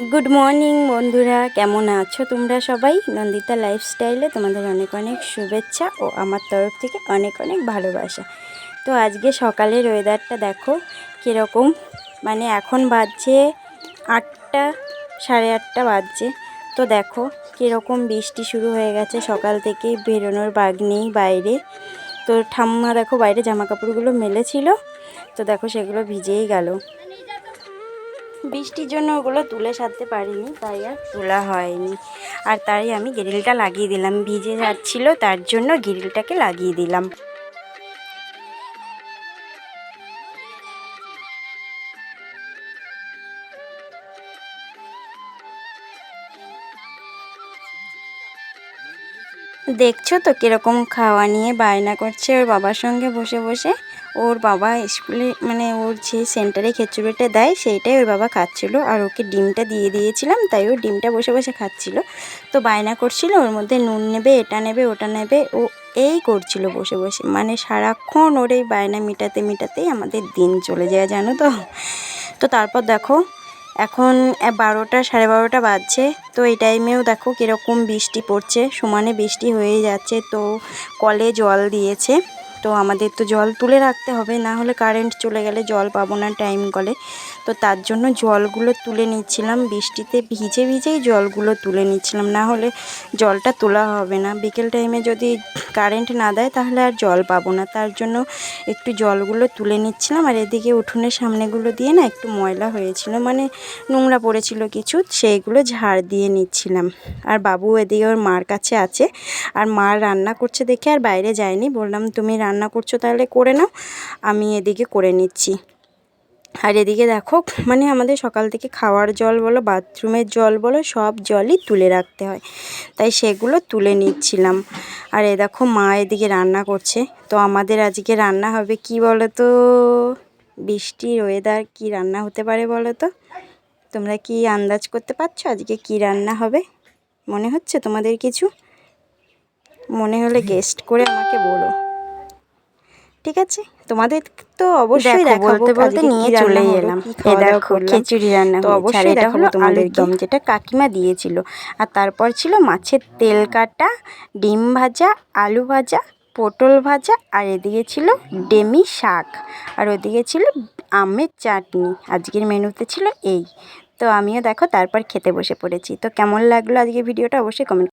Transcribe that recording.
Good morning বন্ধুরা। কেমন আছো তোমরা সবাই? নন্দিতা লাইফস্টাইলে তোমাদের অনেক অনেক শুভেচ্ছা ও আমার তরফ থেকে অনেক অনেক ভালোবাসা। তো আজকে সকালের ওয়েদারটা দেখো কীরকম। মানে এখন বাজছে আটটা, সাড়ে আটটা বাজছে। তো দেখো কীরকম বৃষ্টি শুরু হয়ে গেছে সকাল থেকেই বেরোনোর বাগ নেই বাইরে। তো ঠাম্মা দেখো বাইরে জামা কাপড়গুলো মেলেছিল। তো দেখো সেগুলো ভিজেই গেল। বৃষ্টির জন্য ওগুলো তুলে সারতে পারিনি, তাই আর তোলা হয়নি। আর তাই আমি গ্রিলটা লাগিয়ে দিলাম, ভিজে যাচ্ছিল, তার জন্য গ্রিলটাকে লাগিয়ে দিলাম। দেখছ তো কীরকম খাওয়া নিয়ে বায়না করছে ওর বাবার সঙ্গে বসে বসে? ওর বাবা স্কুলে মানে ওর যে সেন্টারে খেচুড়িটা দেয়, সেইটাই ওর বাবা খাচ্ছিল। আর ওকে ডিমটা দিয়ে দিয়েছিলাম, তাই ও ডিমটা বসে বসে খাচ্ছিল। তো বায়না করছিল, ওর মধ্যে নুন নেবে, এটা নেবে, ওটা নেবে, ও এই করছিল বসে বসে। মানে সারাক্ষণ ওর এই বায়না মেটাতে মেটাতেই আমাদের দিন চলে যায়, জানো তো? তো তারপর দেখো, এখন বারোটা, সাড়ে বারোটা বাজছে। তো এই টাইমেও দেখো কীরকম বৃষ্টি পড়ছে। সমানে বৃষ্টি হয়ে যাচ্ছে, তো কলে জল দিয়েছে। তো আমাদের তো জল তুলে রাখতে হবে, না হলে কারেন্ট চলে গেলে জল পাবো না টাইম কলে তো তার জন্য জলগুলো তুলে নিচ্ছিলাম, বৃষ্টিতে ভিজে ভিজেই জলগুলো তুলে নিচ্ছিলাম, না হলে জলটা তোলা হবে না। বিকেল টাইমে যদি কারেন্ট না দেয়, তাহলে আর জল পাবো না। তার জন্য একটু জলগুলো তুলে নিচ্ছিলাম, আর এদিকে উঠোনের সামনেগুলো দিয়ে না একটু ময়লা হয়েছিল মানে নোংরা পড়েছিল কিছু, সেইগুলো ঝাড় দিয়ে নিচ্ছিলাম। আর বাবু এদিকে ওর মার কাছে আছে, আর মা রান্না করছে দেখে আর বাইরে যায়নি। বললাম, তুমি রান্না করছ তাহলে করে নাও, আমি এদিকে করে নিচ্ছি। আর এদিকে দেখো মানে আমাদের সকাল থেকে খাওয়ার জল বলো, বাথরুমের জল বলো, সব জলই তুলে রাখতে হয়। তাই সেগুলো তুলে নিচ্ছিলাম। আর এ দেখো, মা এদিকে রান্না করছে। তো আমাদের আজকে রান্না হবে কি বলো তো বৃষ্টির ওয়েদার কি রান্না হতে পারে বলো তো তোমরা কি আন্দাজ করতে পারছ আজকে কি রান্না হবে? মনে হচ্ছে তোমাদের কিছু? মনে হলে গেস্ট করে আমাকে বলো। ঠিক আছে? তোমাদের তো অবশ্যই দেখো, বলতে বলতে নিয়ে চলে এলাম। এই দেখো, খিচুড়ি রান্না তো অবশ্যই দেখাবো তোমাদের। দম যেটা কাকিমা দিয়েছিল। আর তারপর ছিল মাছের তেল কাটা ডিম ভাজা আলু ভাজা পটল ভাজা আর এদিকে ছিল ডেমি শাক। আর ওদিকে ছিল আমের চাটনি। আজকের মেনুতে ছিল এই। তো আমিও দেখো তারপর খেতে বসে পড়েছি। তো কেমন লাগল আজকে ভিডিওটা? অবশ্যই কমেন্ট